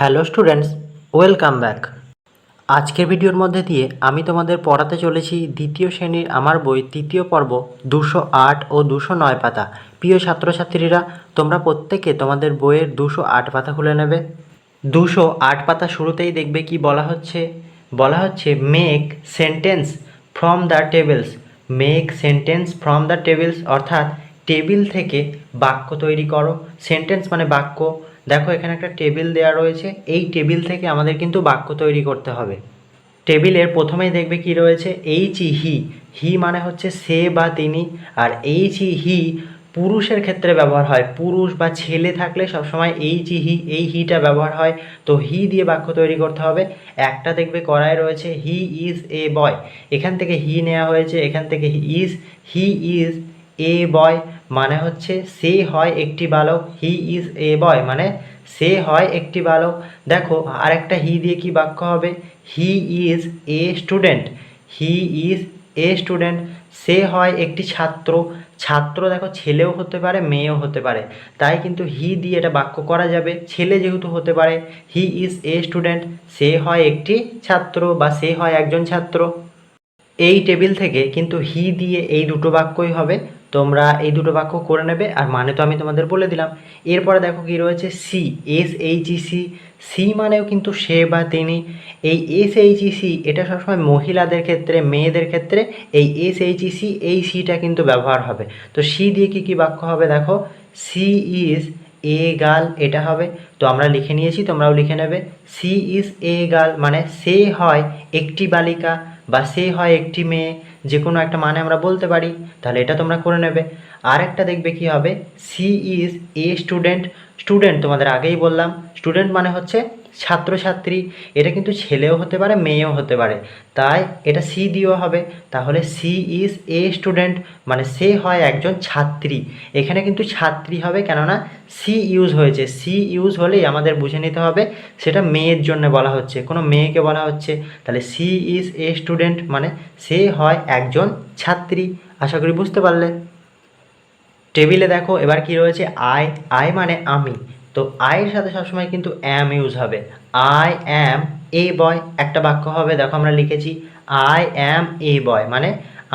Hello students, welcome back. আজকের ভিডিওর মধ্যে দিয়ে আমি তোমাদের পড়াতে চলেছি দ্বিতীয় শ্রেণির আমার বই তৃতীয় পর্ব দুশো আট ও দুশো নয় পাতা। প্রিয় ছাত্রছাত্রীরা, তোমরা প্রত্যেকে তোমাদের বইয়ের দুশো আট পাতা খুলে নেবে। দুশো আট পাতা শুরুতেই দেখবে কি বলা হচ্ছে? বলা হচ্ছে make sentence from the tables make sentence from the tables অর্থাৎ টেবিল থেকে বাক্য তৈরি করো। সেন্টেন্স মানে বাক্য। দেখো, এখানে একটা টেবিল দেওয়া রয়েছে। এই টেবিল থেকে আমাদের কিন্তু বাক্য তৈরি করতে হবে। টেবিলের প্রথমেই দেখবে কি রয়েছে? এইচ ই হি হি মানে হচ্ছে সে বা তিনি। আর এইচ ই হি পুরুষের ক্ষেত্রে ব্যবহার হয়। পুরুষ বা ছেলে থাকলে সবসময় এইচ ই হি এই হিটা ব্যবহার হয়। তো হি দিয়ে বাক্য তৈরি করতে হবে। একটা দেখবে করায় রয়েছে হি ইজ এ বয় এখান থেকে হি নেওয়া হয়েছে। এখান থেকে ইজ হি ইজ এ বয় মানে হচ্ছে সে হয় একটি বালক, হি ইজ এ বয় মানে সে হয় একটি বালক। দেখো, আরেকটা হি দিয়ে কি বাক্য হবে? He is a student, he is a student. সে হয় একটি ছাত্র ছাত্র দেখো ছেলেও হতে পারে, মেয়েও হতে পারে। তাই কিন্তু হি দিয়ে এটা বাক্য করা যাবে, ছেলে যেহেতু হতে পারে, হি ইজ এ স্টুডেন্ট, সে হয় একটি ছাত্র বা সে হয় একজন ছাত্র। এই টেবিল থেকে কিন্তু হি দিয়ে এই দুটো বাক্যই হবে। তোমরা এই দুটো বাক্য করে নেবে, আর মানে তো আমি তোমাদের বলে দিলাম। এরপরে দেখো কি রয়েছে? She S H C she মানেও কিন্তু সে বা তিনি। এই এস এইচ সি এটা সবসময় মহিলাদের ক্ষেত্রে, মেয়েদের ক্ষেত্রে, এই এস এইচ সি এই সিটা কিন্তু ব্যবহার হবে। তো সি দিয়ে কি কি বাক্য হবে দেখো? সি ইজ এ গার্ল এটা হবে। তো আমরা লিখে নিয়েছি, তোমরাও লিখে নেবে। সি ইজ এ গার্ল মানে সে হয় একটি বালিকা। বা সে হয় একটি মেয়ে যে কোনো একটা মানে আমরা বলতে পারি, তাহলে এটা তোমরা করে নেবে। আর একটা দেখবে কি হবে she is a student student তোমাদের আগেই বললাম। স্টুডেন্ট মানে হচ্ছে ছাত্রছাত্রী। এটা কিন্তু ছেলেও হতে পারে, মেয়েও হতে পারে। তাই এটা সি দিয়েও হবে। তাহলে সি ইজ এ স্টুডেন্ট মানে সে হয় একজন ছাত্রী। এখানে কিন্তু ছাত্রী হবে কেননা সি ইউজ হয়েছে। সি ইউজ হলেই আমাদের বুঝে নিতে হবে, সেটা মেয়ের জন্য বলা হচ্ছে। কোনো মেয়েকে বলা হচ্ছে। তাহলে সি ইজ এ স্টুডেন্ট মানে সে হয় একজন ছাত্রী। আশা করি বুঝতে পারলে। টেবিলে দেখো, এবার কি রয়েছে? আই আই মানে আমি। তো আয়ের সাথে সবসময় কিন্তু অ্যাম ইউজ হবে। আই অ্যাম এ বয় একটা বাক্য হবে, দেখো আমরা লিখেছি। আই অ্যাম এ বয় মানে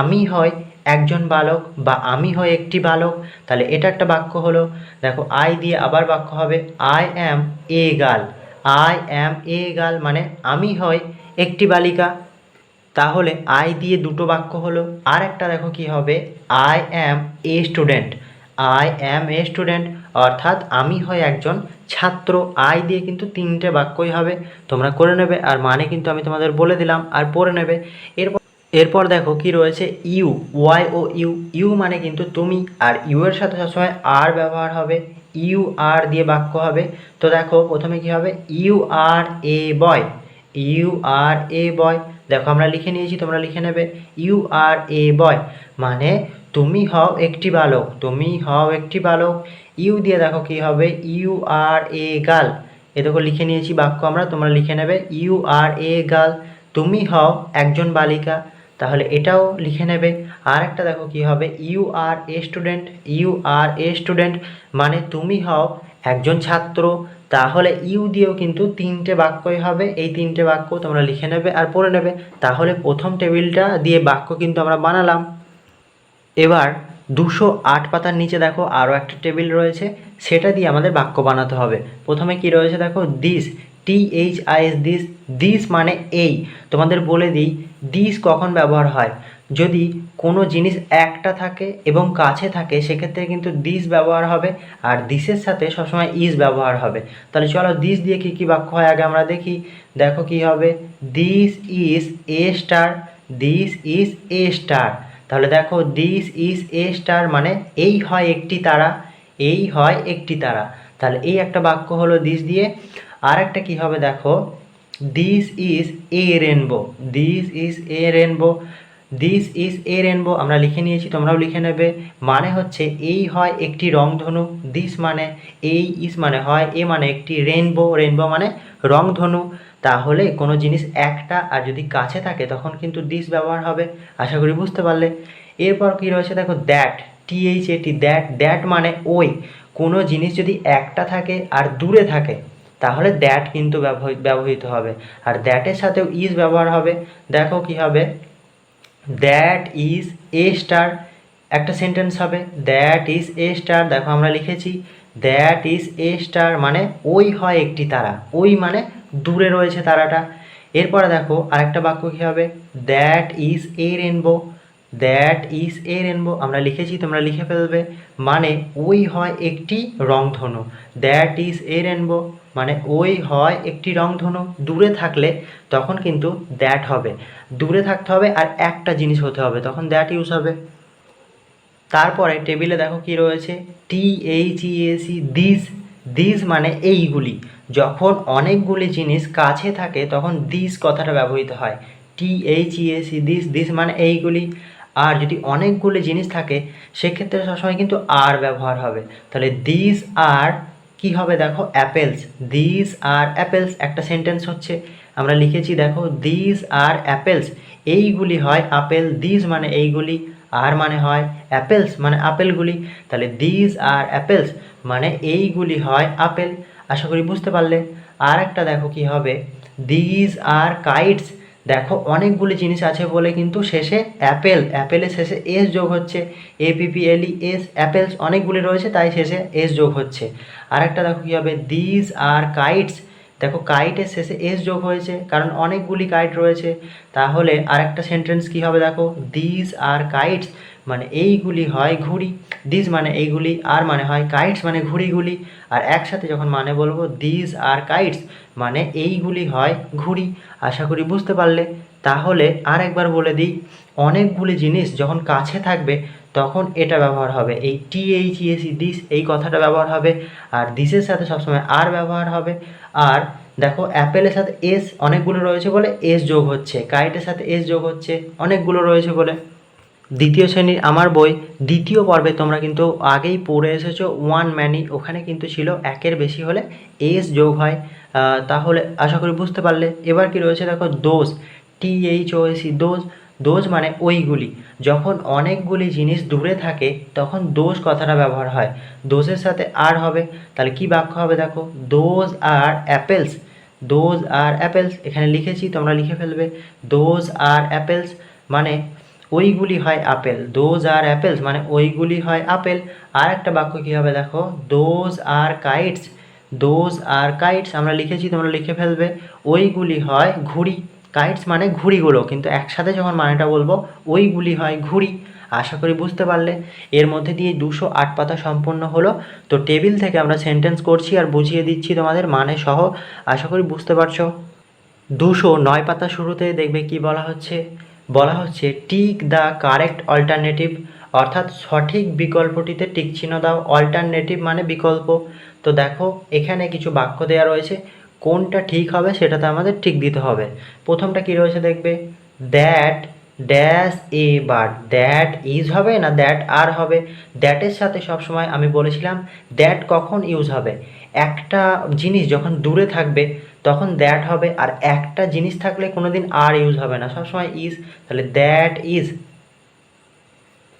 আমি হয় একজন বালক বা আমি হয় একটি বালক। তাহলে এটা একটা বাক্য হলো। দেখো আই দিয়ে আবার বাক্য হবে I am a girl I am a girl মানে আমি হয় একটি বালিকা। তাহলে আই দিয়ে দুটো বাক্য হলো। আর একটা দেখো কি হবে? I am a student I am a student অর্থাৎ আমি হয় একজন ছাত্র। আই দিয়ে কিন্তু তিনটে বাক্যই হবে। তোমরা করে নেবে। আর মানে কিন্তু আমি তোমাদের বলে দিলাম। আর পড়ে নেবে। এরপর এরপর দেখো কি রয়েছে? You. Y O U. You মানে কিন্তু তুমি। আর ইউ এর সাথে সবসময় আর ব্যবহার হবে। ইউ আর দিয়ে বাক্য হবে। তো দেখো প্রথমে কি হবে? You are a boy. You are a boy. দেখো আমরা লিখে নিয়েছি, তোমরা লিখে নেবে ইউ আর এ বয় মানে তুমি হও একটি বালক, তুমি হও একটি বালক। ইউ দিয়ে দেখো কি হবে ইউ আর এ গার্ল এ দেখো লিখে নিয়েছি বাক্য আমরা, তোমরা লিখে নেবে ইউ আর এ গার্ল তুমি হও একজন বালিকা। তাহলে এটাও লিখে নেবে। আর একটা দেখো কি হবে you are a student you are a student মানে তুমি হও একজন ছাত্র। তাহলে ইউ দিয়েও কিন্তু তিনটে বাক্যই হবে। এই তিনটে বাক্য তোমরা লিখে নেবে আর পড়ে নেবে। তাহলে প্রথম টেবিলটা দিয়ে বাক্য কিন্তু আমরা বানালাম। এবার দুশো আট পাতার নিচে দেখো আরও একটা টেবিল রয়েছে। সেটা দিয়ে আমাদের বাক্য বানাতে হবে। প্রথমে কি রয়েছে দেখো? This T H I S this this মানে এই। তোমাদের বলে দিই দিস কখন ব্যবহার হয়? যদি কোনো জিনিস একটা থাকে এবং কাছে থাকে, সেক্ষেত্রে কিন্তু দিস ব্যবহার হবে আর দিসের সাথে সবসময় ইজ ব্যবহার হবে। তাহলে চলো দিস দিয়ে কী কী বাক্য হয় আগে আমরা দেখি। দেখো কি হবে? This is a star this is a star তাহলে দেখো দিস ইজ এ স্টার মানে এই হয় একটি তারা, এই হয় একটি তারা। তাহলে এই একটা বাক্য হলো দিস দিয়ে। আর একটা কী হবে দেখো? This is a rainbow this is a rainbow this is a rainbow আমরা লিখে নিয়েছি, তোমরাও লিখে নেবে। মানে হচ্ছে, এই হয় একটি রংধনু দিস মানে এই ইস মানে হয়, এ মানে একটি রেনবো রেনবো মানে রংধনু। তাহলে কোনো জিনিস একটা আর যদি কাছে থাকে, তখন কিন্তু দিস ব্যবহার হবে, আশা করি বুঝতে পারলে। এরপর কী রয়েছে, দেখো দ্যাট টিএইচ এটি দ্যাট দ্যাট মানে ওই। কোনো জিনিস যদি একটা থাকে আর দূরে থাকে, তাহলে দ্যাট কিন্তু ব্যবহৃত ব্যবহৃত হবে। আর দ্যাটের সাথেও ইজ ব্যবহার হবে। দেখো কি হবে। দ্যাট ইজ এ স্টার একটা সেন্টেন্স হবে দ্যাট ইজ এ স্টার দেখো আমরা লিখেছি দ্যাট ইজ এ স্টার মানে ওই হয় একটি তারা। ওই মানে দূরে রয়েছে তারাটা। এরপরে দেখো আরেকটা বাক্য কী হবে that is a rainbow that is a rainbow আমরা লিখেছি, তোমরা লিখে ফেলবে। মানে ওই হয় একটি রংধনু। দ্যাট ইজ এ রেনবো মানে ওই হয় একটি রংধনু। দূরে থাকলে তখন কিন্তু দ্যাট হবে। দূরে থাকতে হবে আর একটা জিনিস হতে হবে। তখন দ্যাট ইউজ হবে। তারপরে টেবিলে দেখো কি রয়েছে? T H E S E these these মানে এইগুলি। যখন অনেকগুলি জিনিস কাছে থাকে, তখন দিস কথাটা ব্যবহৃত হয়। T H E S E these these মানে এইগুলি। আর যদি অনেকগুলি জিনিস থাকে, সেক্ষেত্রে সবসময় কিন্তু আর ব্যবহার হবে। তাহলে দিস আর কি হবে দেখো? অ্যাপেলস দিস আর অ্যাপেলস একটা সেন্টেন্স হচ্ছে, আমরা লিখেছি দেখো দিস আর অ্যাপেলস এইগুলি হয় আপেল। দিস মানে এইগুলি, আর মানে হয় অ্যাপেলস মানে আপেলগুলি। তাহলে দিস আর অ্যাপেলস মানে এইগুলি হয় আপেল। আশা করি বুঝতে পারলে। আর একটা দেখো কি হবে? দিস আর কাইটস দেখো অনেকগুলি জিনিস আছে বলে কিন্তু শেষে অ্যাপেল, অ্যাপেলের শেষে এস যোগ হচ্ছে। এপিপিএলই এস অ্যাপেলস অনেকগুলি রয়েছে, তাই শেষে এস যোগ হচ্ছে। আরেকটা দেখো কী হবে? দিজ আর কাইটস দেখো কাইটের শেষে এস যোগ হয়েছে, কারণ অনেকগুলি কাইট রয়েছে। তাহলে আরেকটা সেন্টেন্স কী হবে দেখো? দিস আর কাইটস মানে এইগুলি হয় ঘুড়ি দিস মানে এইগুলি, আর মানে হয় কাইটস মানে ঘুড়িগুলি, আর একসাথে যখন মানে বলব দিস আর কাইটস মানে এইগুলি হয় ঘুড়ি। আশা করি বুঝতে পারলে। তাহলে আর একবার বলে দিই, অনেকগুলি জিনিস যখন কাছে থাকবে, তখন এটা ব্যবহার হবে। এই টি এইচ ইএসি দিস এই কথাটা ব্যবহার হবে। আর দিসের সাথে সবসময় আর ব্যবহার হবে। আর দেখো অ্যাপেলের সাথে এস অনেকগুলো রয়েছে বলে এস যোগ হচ্ছে। কাইটের সাথে এস যোগ হচ্ছে, অনেকগুলো রয়েছে বলে। দ্বিতীয় শ্রেণির আমার বই, দ্বিতীয় পর্বে তোমরা কিন্তু আগেই পড়ে এসেছ ওয়ান ম্যানি ওখানে কিন্তু ছিল একের বেশি হলে এস যোগ হয়। তাহলে আশা করি বুঝতে পারলে। এবার কি রয়েছে দেখো দোষ টি এইচ ও এসি দোষ দোষ মানে ওইগুলি। যখন অনেকগুলি জিনিস দূরে থাকে, তখন দোষ কথাটা ব্যবহার হয়। দোষের সাথে আর হবে, তাহলে কি বাক্য হবে দেখো? Those are apples those are apples এখানে লিখেছি, তোমরা লিখে ফেলবে। দোজ আর অ্যাপেলস মানে ওইগুলি হয় আপেল। দোজ আর অ্যাপেলস মানে ওইগুলি হয় আপেল। আর একটা বাক্য কী হবে দেখো? Those are kites. Those are kites আমরা লিখেছি, তোমরা লিখে ফেলবে। ওইগুলি হয় ঘুড়ি। কাইটস মানে ঘুড়িগুলো, কিন্তু একসাথে যখন মানেটা বলব, ওইগুলি হয় ঘুড়ি। আশা করি বুঝতে পারলে। এর মধ্যে দিয়ে দুশো আট পাতা সম্পূর্ণ হলো। তো টেবিল থেকে আমরা সেন্টেন্স করছি আর বুঝিয়ে দিচ্ছি তোমাদের মানে সহ। আশা করি বুঝতে পারছ। দুশো নয় পাতা শুরুতে দেখবে কি বলা হচ্ছে? বলা হচ্ছে, টিক দ্য কারেক্ট অল্টারনেটিভ অর্থাৎ সঠিক বিকল্পটিতে টিক চিহ্ন দাও। অল্টারনেটিভ মানে বিকল্প। তো দেখো, এখানে কিছু বাক্য দেওয়া রয়েছে। কোনটা ঠিক হবে সেটাতে আমাদের ঠিক দিতে হবে। প্রথমটা কি রয়েছে দেখবে? That dash a bird that is হবে না দ্যাট আর হবে। দ্যাটের সাথে সবসময় আমি বলেছিলাম, দ্যাট কখন ইউজ হবে? একটা জিনিস যখন দূরে থাকবে তখন দ্যাট হবে আর একটা জিনিস থাকলে কোনো দিন আর ইউজ হবে না। সবসময় ইজ তাহলে that is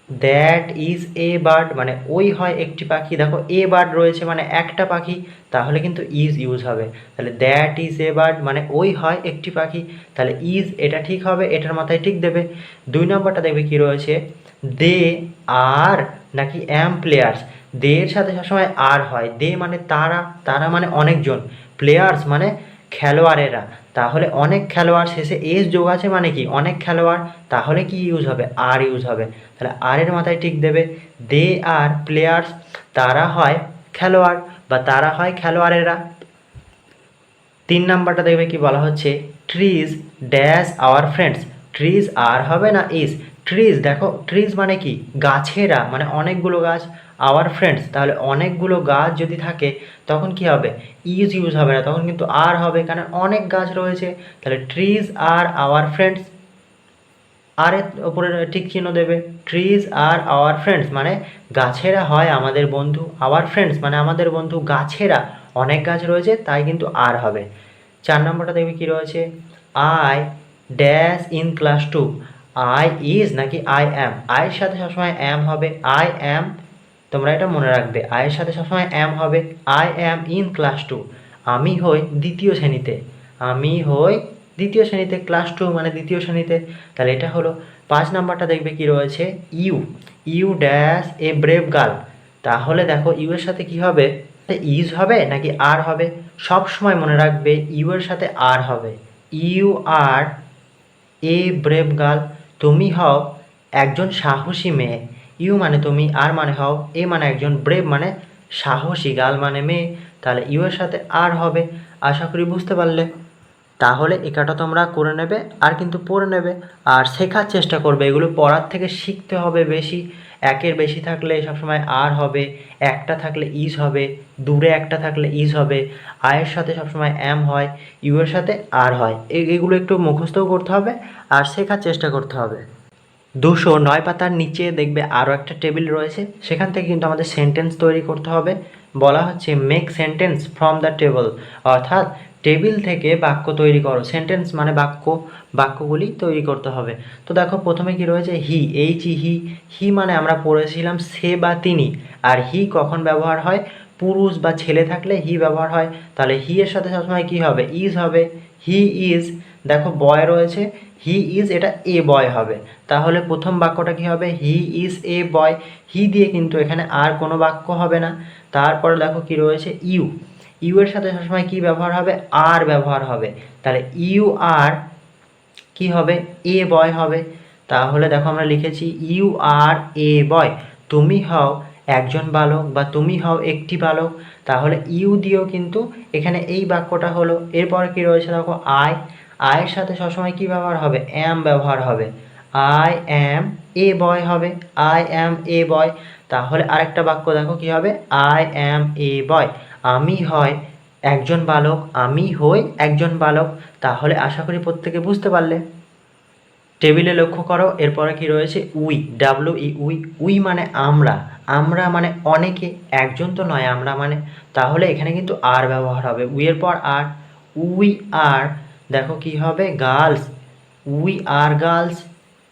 that is a bird মানে ওই হয় একটি পাখি। দেখো এ বার্ড রয়েছে মানে একটা পাখি, তাহলে কিন্তু ইজ ইউজ হবে। তাহলে দ্যাট ইজ এ বার্ড মানে ওই হয় একটি পাখি। তাহলে ইজ এটা ঠিক হবে, এটার মাথায় ঠিক দেবে। দুই নম্বরটা দেখবে কি রয়েছে? দে আর নাকি অ্যাম প্লেয়ার্স দে এর সাথে সবসময় আর হয়। দে মানে তারা তারা মানে অনেকজন। প্লেয়ার্স মানে খেলোয়াড়েরা। তাহলে অনেক খেলোয়াড় শেষে এস যোগ আছে মানে কি? অনেক খেলোয়াড়, তাহলে কি ইউজ হবে? আর ইউজ হবে। তাহলে আর এর মাথায় ঠিক দেবে। দে আর প্লেয়ার্স তারা হয় খেলোয়াড় বা তারা হয় খেলোয়াড়েরা। তিন নাম্বারটা দেখবে কি বলা হচ্ছে? Trees dash our friends trees are হবে না ইজ ট্রিজ দেখো ট্রিজ মানে কি? গাছেরা মানে অনেকগুলো গাছ। আওয়ার ফ্রেন্ডস তাহলে অনেকগুলো গাছ যদি থাকে, তখন কি হবে? ইজ ইউজ হবে না, তখন কিন্তু আর হবে, কারণ অনেক গাছ রয়েছে। তাহলে trees are our friends are এর ওপরে ঠিক চিহ্ন দেবে ট্রিজ আর আওয়ার ফ্রেন্ডস মানে গাছেরা হয় আমাদের বন্ধু আওয়ার ফ্রেন্ডস মানে আমাদের বন্ধু গাছেরা। অনেক গাছ রয়েছে, তাই কিন্তু আর হবে। চার নম্বরটা দেখবে কি রয়েছে? I dash in class two I is নাকি আই অ্যাম আয়ের সাথে সবসময় অ্যাম হবে। আই অ্যাম তোমরা এটা মনে রাখবে আয়ের সাথে সবসময় অ্যাম হবে I am in class two আমি হই দ্বিতীয় শ্রেণীতে, আমি হই দ্বিতীয় শ্রেণীতে ক্লাস টু মানে দ্বিতীয় শ্রেণীতে, তাহলে এটা হলো, পাঁচ নাম্বারটা দেখবে কি রয়েছে you you dash a brave girl তাহলে দেখো ইউ এর সাথে কি হবে ইজ হবে নাকি আর হবে সব সময় মনে রাখবে ইউ এর সাথে আর হবে you are a brave girl তুমি হও একজন সাহসী মেয়ে ইউ মানে তুমি, আর মানে হও, এ মানে একজন ব্রেভ মানে সাহসী গাল মানে মেয়ে। তাহলে ইউ এর সাথে আর হবে, আশা করি বুঝতে পারলে। তাহলে একাটা তোমরা করে নেবে, আর কিন্তু পড়ে নেবে। আর শেখার চেষ্টা করবে, এগুলো পড়ার থেকে শিখতে হবে বেশি। একের বেশি থাকলে সবসময় আর হবে, একটা থাকলে ইজ হবে, দূরে একটা থাকলে ইজ হবে, আয়ের সাথে সবসময় এম হয়, ইউ এর সাথে আর হয়। এগুলো একটু মুখস্থও করতে হবে, আর শেখার চেষ্টা করতে হবে। দুশো নয় পাতার নিচে দেখবে আরও একটা টেবিল রয়েছে। সেখান থেকে কিন্তু আমাদের সেন্টেন্স তৈরি করতে হবে। বলা হচ্ছে make sentence from the table অর্থাৎ টেবিল থেকে বাক্য তৈরি করো। সেন্টেন্স মানে বাক্য, বাক্যগুলি তৈরি করতে হবে। তো দেখো, প্রথমে কি রয়েছে? হি এইচ ই হি হি মানে আমরা পড়েছিলাম সে বা তিনি। আর হি কখন ব্যবহার হয়? পুরুষ বা ছেলে থাকলে হি ব্যবহার হয়। তাহলে হি এর সাথে সবসময় কি হবে? ইজ হবে। হি ইজ দেখো বয় রয়েছে। হি ইজ এটা এ বয় হবে। তাহলে প্রথম বাক্যটা কি হবে? হি ইজ এ বয় হি দিয়ে কিন্তু এখানে আর কোনো বাক্য হবে না। তারপরে দেখো কি রয়েছে? ইউ ইউ এর সাথে সবসময় কি ব্যবহার হবে? আর ব্যবহার হবে। তাহলে ইউ আর কি হবে? এ বয় হবে। তাহলে দেখো আমরা লিখেছি ইউ আর এ বয় তুমি হও একজন বালক বা তুমি হও একটি বালক। তাহলে ইউ দিয়েও কিন্তু এখানে এই বাক্যটা হলো। এরপর কি রয়েছে? দেখো আই আয়ের সাথে সবসময় কি ব্যবহার হবে? অ্যাম ব্যবহার হবে। আই অ্যাম এ বয় হবে। আই অ্যাম এ বয় তাহলে আরেকটা বাক্য দেখো কি হবে? আই অ্যাম এ বয় আমি হয় একজন বালক, আমি হই একজন বালক। তাহলে আশা করি প্রত্যেকে বুঝতে পারলে। টেবিলে লক্ষ্য করো, এরপরে কি রয়েছে? We W E we. We মানে আমরা। আমরা মানে অনেকে, একজন তো নয়, আমরা মানে। তাহলে এখানে কিন্তু আর ব্যবহার হবে। উইয়ের পর আর। উই আর দেখো কি হবে? Girls, we are girls,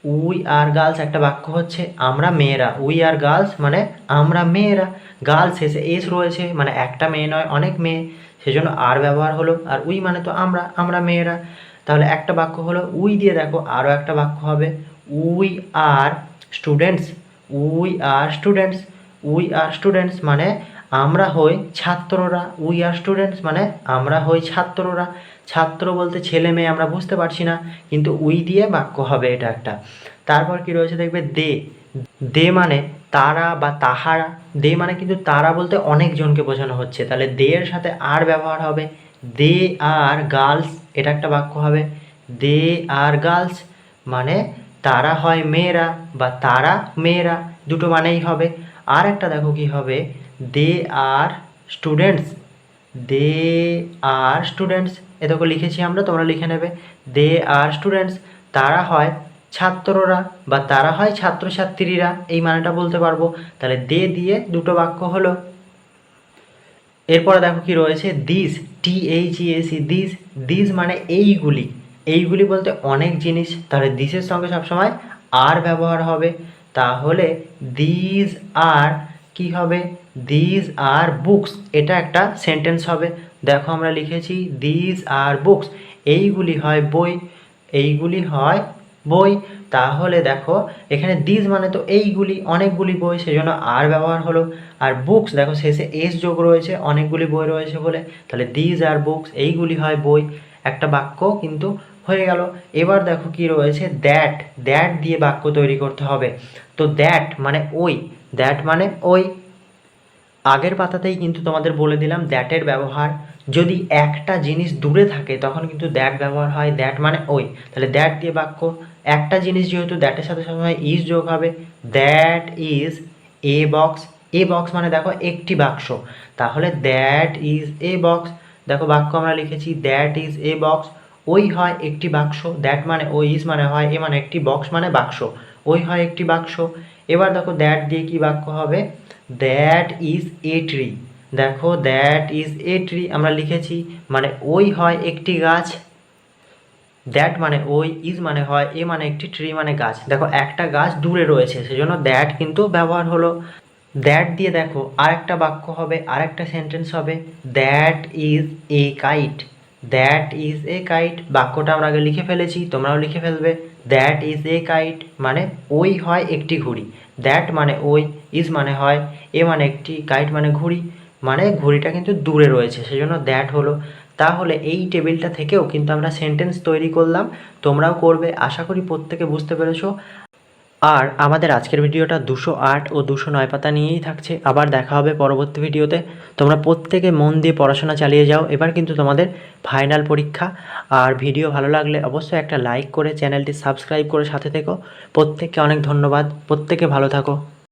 we are girls একটা বাক্য হচ্ছে আমরা মেয়েরা। উই আর গার্লস মানে আমরা মেয়েরা। গার্লস শেষে এস রয়েছে মানে একটা মেয়ে নয়, অনেক মেয়ে। সেজন্য আর ব্যবহার হলো। আর উই মানে তো আমরা আমরা মেয়েরা। তাহলে একটা বাক্য হলো, উই দিয়ে দেখো আরও একটা বাক্য হবে। We are students, we are students, we are students মানে আমরা হই ছাত্ররা উই আর স্টুডেন্টস মানে আমরা হই ছাত্ররা। ছাত্র বলতে ছেলে মেয়ে আমরা বুঝতে পারছি না, কিন্তু উই দিয়ে বাক্য হবে এটা একটা। তারপর কি রয়েছে দেখবে? দে। দে মানে তারা বা তাহারা। দে মানে কিন্তু তারা বলতে অনেকজনকে বোঝানো হচ্ছে। তাহলে দে এর সাথে আর ব্যবহার হবে। দে আর গার্লস, এটা একটা বাক্য হবে। দে আর গার্লস মানে তারা হয় মেয়েরা বা তারা মেয়েরা, দুটো মানেই হবে। আর একটা দেখো কি হবে? দে আর স্টুডেন্টস দে আর স্টুডেন্টস এ দেখো লিখেছি আমরা, তোমরা লিখে নেবে। দে আর স্টুডেন্টস তারা হয় ছাত্ররা বা তারা হয় ছাত্রছাত্রীরা, এই মানেটা বলতে পারব। তাহলে দে দিয়ে দুটো বাক্য হলো। এরপরে দেখো কি রয়েছে these T H E S E these these মানে এইগুলি। এইগুলি বলতে অনেক জিনিস। তাহলে দিসের সঙ্গে সবসময় আর ব্যবহার হবে। তাহলে দিস আর কি হবে? দিস আর বুকস এটা একটা সেন্টেন্স হবে। দেখো আমরা লিখেছি দিস আর বুকস এইগুলি হয় বই। এইগুলি হয় বই। তাহলে দেখো, এখানে দিস মানে তো এইগুলি, অনেকগুলি বই। সেজন্য আর ব্যবহার হলো। আর বুকস দেখো, শেষে এস যোগ রয়েছে। অনেকগুলি বই রয়েছে বলে। তাহলে দিস আর বুকস এইগুলি হয় বই। একটা বাক্য কিন্তু হয়ে গেল। এবার দেখো কি রয়েছে? দ্যাট দ্যাট দিয়ে বাক্য তৈরি করতে হবে। তো দ্যাট মানে ওই দ্যাট মানে ওই আগের পাতাতেই কিন্তু তোমাদের বলে দিলাম দ্যাটের ব্যবহার। যদি একটা জিনিস দূরে থাকে, তখন কিন্তু দ্যাট ব্যবহার হয়। দ্যাট মানে ওই। তাহলে দ্যাট দিয়ে বাক্য, একটা জিনিস যেহেতু দ্যাটের সাথে সবসময় ইজ যোগ হবে that is a box a box মানে দেখো একটি বাক্স। তাহলে দ্যাট ইজ এ বক্স দেখো বাক্য আমরা লিখেছি দ্যাট ইজ এ বক্স ওই হয় একটি বাক্স। দ্যাট মানে ওই ইজ মানে হয়, এ মানে একটি বক্স মানে বাক্স। ওই হয় একটি বাক্স। এবার দেখো দ্যাট দিয়ে কি বাক্য হবে? দ্যাট ইজ এ ট্রি দেখো দ্যাট ইজ এ ট্রি আমরা লিখেছি মানে ওই হয় একটি গাছ। দ্যাট মানে ওই ইজ মানে হয় এ মানে একটি ট্রি মানে গাছ। দেখো একটা গাছ দূরে রয়েছে, সেজন্য দ্যাট কিন্তু ব্যবহার হলো। দ্যাট দিয়ে দেখো আরেকটা বাক্য হবে, আরেকটা সেন্টেন্স হবে that is a kite that is a kite বাক্যটা আমরা আগে লিখে ফেলেছি, তোমরাও লিখে ফেলবে। দ্যাট ইজ এ কাইট মানে ওই হয় একটি ঘুড়ি। দ্যাট মানে ওই ইজ মানে হয়, এ মানে একটি কাইট মানে ঘুড়ি। মানে ঘুড়িটা কিন্তু দূরে রয়েছে, সেজন্য দ্যাট হলো। তাহলে এই টেবিলটা থেকেও কিন্তু আমরা সেন্টেন্স তৈরি করলাম। তোমরাও করবে, আশা করি প্রত্যেকে বুঝতে পেরেছ। আর আমাদের আজকের ভিডিওটা দুশো আট ও দুশো নয় পাতা নিয়েই থাকছে। আবার দেখা হবে পরবর্তী ভিডিওতে। তোমরা প্রত্যেকে মন দিয়ে পড়াশোনা চালিয়ে যাও। এবার কিন্তু তোমাদের ফাইনাল পরীক্ষা। আর ভিডিও ভালো লাগলে অবশ্যই একটা লাইক করে চ্যানেলটি সাবস্ক্রাইব করে সাথে থেকো। প্রত্যেককে অনেক ধন্যবাদ। প্রত্যেকে ভালো থাকো।